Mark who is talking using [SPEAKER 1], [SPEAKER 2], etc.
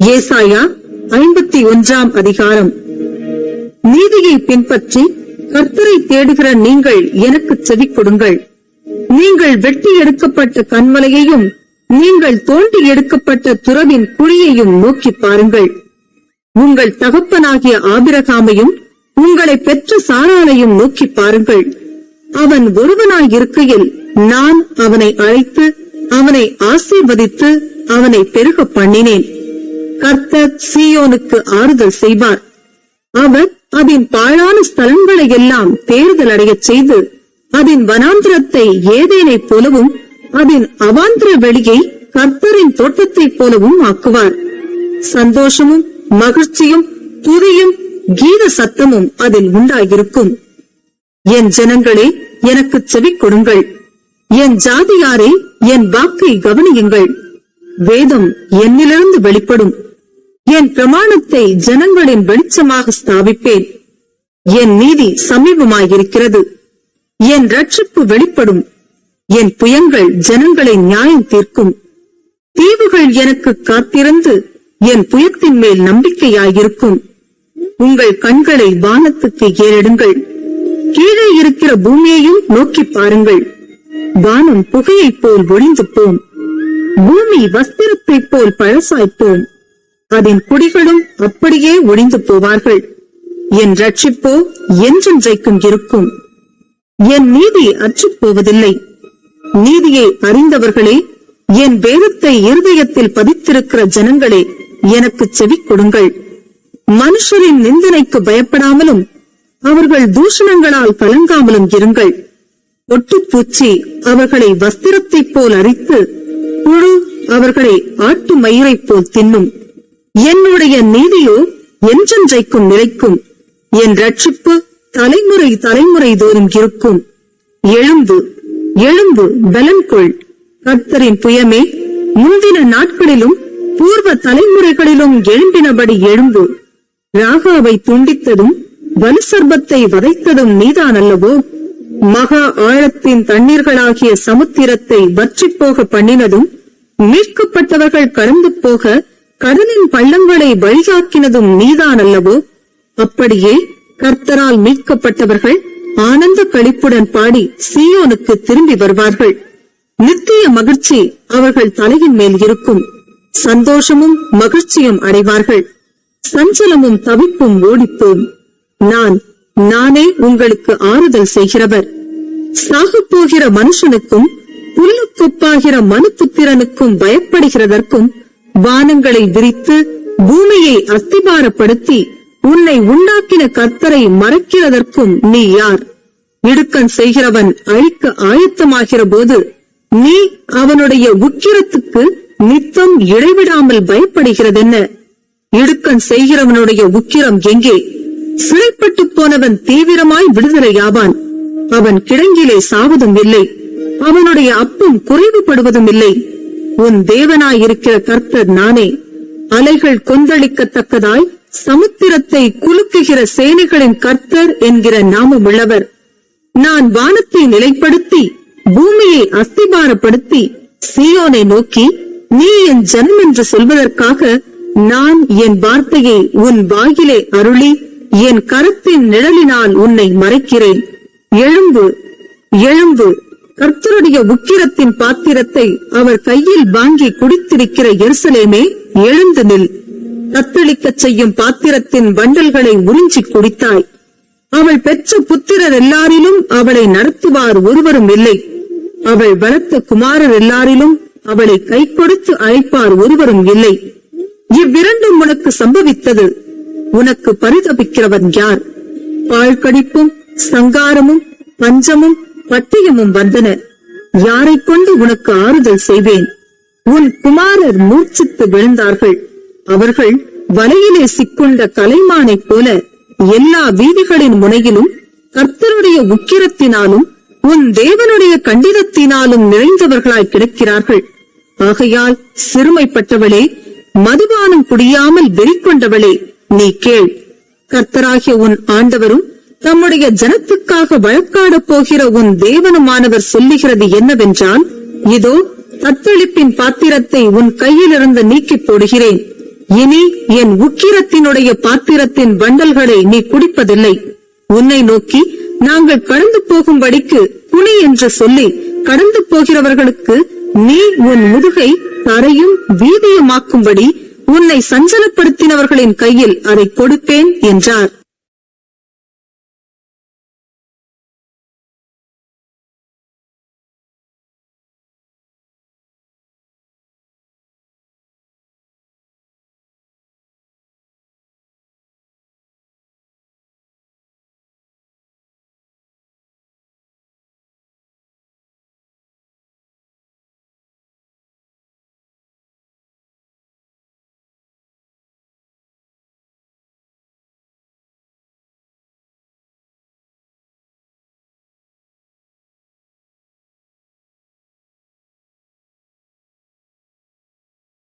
[SPEAKER 1] ஏசாயா ஐம்பத்தி ஒன்றாம் அதிகாரம். நீதியை பின்பற்றி கர்த்தரை தேடுகிற நீங்கள் எனக்கு செவி கொடுங்கள் நீங்கள் வெட்டி எடுக்கப்பட்ட கண்மலையையும் நீங்கள் தோண்டி எடுக்கப்பட்ட துறவின் குழியையும் நோக்கி பாருங்கள். உங்கள் தகப்பனாகிய ஆபிரகாமையும் உங்களை பெற்ற சாராலையும் நோக்கி பாருங்கள். அவன் ஒருவனாய் இருக்கையில் நான் அவனை அழைத்து அவனை ஆசீர்வதித்து அவனை பெருக பண்ணினேன். கர்த்தர் சீயோனுக்கு ஆறுதல் செய்வார். அவர் அதன் பாழான ஸ்தலங்களை எல்லாம் தேர்தல் அடையச் செய்து அதன் வனாந்திரத்தை ஏதேனை போலவும் அதன் அவாந்திர வெளியை கர்த்தரின் தோட்டத்தைப் போலவும் ஆக்குவார். சந்தோஷமும் மகிழ்ச்சியும் துதியும் கீத சத்தமும் அதில் உண்டாயிருக்கும். என் ஜனங்களே எனக்கு செவி கொடுங்கள். என் ஜாதியாரே என் வாக்கை கவனியுங்கள். வேதம் என்னிலிருந்து வெளிப்படும். என் பிரமாணத்தை ஜனங்களின் வெளிச்சமாக ஸ்தாபிப்பேன். என் நீதி சமீபமாயிருக்கிறது. என் ரட்சிப்பு வெளிப்படும். என் புயங்கள் ஜனங்களை நியாயம் தீர்க்கும். தீவுகள் எனக்கு காத்திருந்து என் புயத்தின் மேல் நம்பிக்கையாயிருக்கும். உங்கள் கண்களை வானத்துக்கு ஏறிடுங்கள். கீழே இருக்கிற பூமியையும் நோக்கி பாருங்கள். வானம் புகையைப் போல் ஒளிந்து போம். பூமி வஸ்திரத்தைப் போல் பழசாய்ப்போம். அதன் குடிகளும் அப்படியே ஒளிந்து போவார்கள். என் ரட்சிப்பு என்றென்றைக்கும் இருக்கும். என் நீதி அற்றுப்போவதில்லை. நீதியை அறிந்தவர்களே என் வேதத்தை இருதயத்தில் பதித்திருக்கிற ஜனங்களே எனக்கு செவி கொடுங்கள். மனுஷரின் நிந்தனைக்கு பயப்படாமலும் அவர்கள் தூஷணங்களால் கலங்காமலும் இருங்கள். ஒட்டுப்பூச்சி அவர்களை வஸ்திரத்தைப் போல் அரித்து புழு அவர்களை ஆட்டு மயிரைப் போல் தின்னும். என்னுடைய நீதியோ என்றென்றைக்கும் நிலைக்கும். என் ரட்சிப்பு தலைமுறை தலைமுறை தோறும் இருக்கும். எழும்பு எழும்பு பலன் கொள். கர்த்தரின் புயமே முந்தின நாட்களிலும் பூர்வ தலைமுறைகளிலும் எழும்பினபடி எழும்பு. ராகாவை துண்டித்ததும் வலு சர்பத்தை வதைத்ததும் நீதான் அல்லவோ மகா ஆழத்தின் தண்ணீர்களாகிய சமுத்திரத்தை வற்றிப்போக பண்ணினதும் மீட்கப்பட்டவர்கள் கடந்து போக கடலின் பள்ளங்களை வழியாக்கினதும் நீதான் அல்லவோ அப்படியே கர்த்தரால் மீட்கப்பட்டவர்கள் ஆனந்த கழிப்புடன் பாடி சீயோனுக்கு திரும்பி வருவார்கள். நித்திய மகிழ்ச்சி அவர்கள் தலையின் மேல் இருக்கும். சந்தோஷமும் மகிழ்ச்சியும் அடைவார்கள். சஞ்சலமும் தவிப்பும் ஓடிப்போம். நான் நானே உங்களுக்கு ஆறுதல் செய்கிறவர். சாகப் போகிற மனுஷனுக்கும் புல்லுக்கொப்பாகிற மனுபுத்திரனுக்கும் பயப்படுகிறதற்கும் வானங்களை விரித்து பூமியை அஸ்திபாரப்படுத்தி உன்னை உண்டாக்கின கர்த்தரை மறக்கிறதற்கும் நீ யார்? இடுக்கன் செய்கிறவன் அழிக்க ஆயத்தமாகிற போது நீ அவனுடைய உக்கிரத்துக்கு நித்தம் இடைவிடாமல் பயப்படுகிறதென்ன? இடுக்கன் செய்கிறவனுடைய உக்கிரம் எங்கே? சிறைப்பட்டு போனவன் தீவிரமாய் விடுதலையாவான் அவன் கிடங்கிலே சாவதும் இல்லை அவனுடைய அப்பும் குறைவுபடுவதும் இல்லை உன் தேவனாயிருக்கிற கர்த்தர் நானே. அலைகள் கொந்தளிக்கத்தக்கதாய் சமுத்திரத்தை குலுக்குகிற சேனைகளின் கர்த்தர் என்கிற நாமமுள்ளவர். நான் வானத்தை நிலைப்படுத்தி பூமியை அஸ்திபாரப்படுத்தி சீயோனை நோக்கி நீ என் ஜனம் என்று சொல்வதற்காக நான் என் வார்த்தையை உன் வாயிலே அருளி என் கரத்தின் நிழலினால் உன்னை மறைக்கிறேன். எழும்பு எழும்பு. கர்த்தருடைய உக்கிரத்தின் பாத்திரத்தை அவர் கையில் வாங்கி குடித்திருக்கிற எருசலேமே எழுந்து நில். தத்தளிக்கச் செய்யும் பாத்திரத்தின் வண்டல்களை உறிஞ்சி குடித்தாய். அவள் பெற்ற புத்திரர் எல்லாரிலும் அவளை நடத்துவார் ஒருவரும் இல்லை. அவள் வளர்த்த குமாரர் எல்லாரிலும் அவளை கை கொடுத்து அழைப்பார் ஒருவரும் இல்லை. இவ்விரண்டும் உனக்கு சம்பவித்தது. உனக்கு பரிதபிக்கிறவன் யார்? பால் கடிப்பும் சங்காரமும் பஞ்சமும் பட்டியமும் வந்தன. யாரை கொண்டு உனக்கு ஆறுதல் செய்வேன்? உன் குமாரர் மூர்ச்சித்து விழுந்தார்கள். அவர்கள் வலையிலே சிக்கொண்ட கலைமானைப் போல எல்லா வீதிகளின் முனையிலும் கர்த்தருடைய உக்கிரத்தினாலும் உன் தேவனுடைய கண்டிதத்தினாலும் நிறைந்தவர்களாய் கிடக்கிறார்கள். ஆகையால் சிறுமைப்பட்டவளே மதுபானம் குடியாமல் வெறிக்கொண்டவளே நீ கேள். கர்த்தராகிய உன் ஆண்டவரும் தம்முடைய ஜனத்துக்காக வழக்காடப் போகிற உன் தேவனுமானவர் சொல்லுகிறது என்னவென்றால் இதோ தத்தளிப்பின் பாத்திரத்தை உன் கையிலிருந்து நீக்கிப் போடுகிறேன். இனி என் உக்கிரத்தினுடைய பாத்திரத்தின் வண்டல்களை நீ குடிப்பதில்லை. உன்னை நோக்கி நாங்கள் கடந்து போகும்படிக்கு புனி என்று சொல்லி கடந்து போகிறவர்களுக்கு நீ உன் முதுகை தரையும் வீதியுமாக்கும்படி உன்னை சஞ்சலப்படுத்தினவர்களின் கையில் அதை கொடுப்பேன் என்றார்.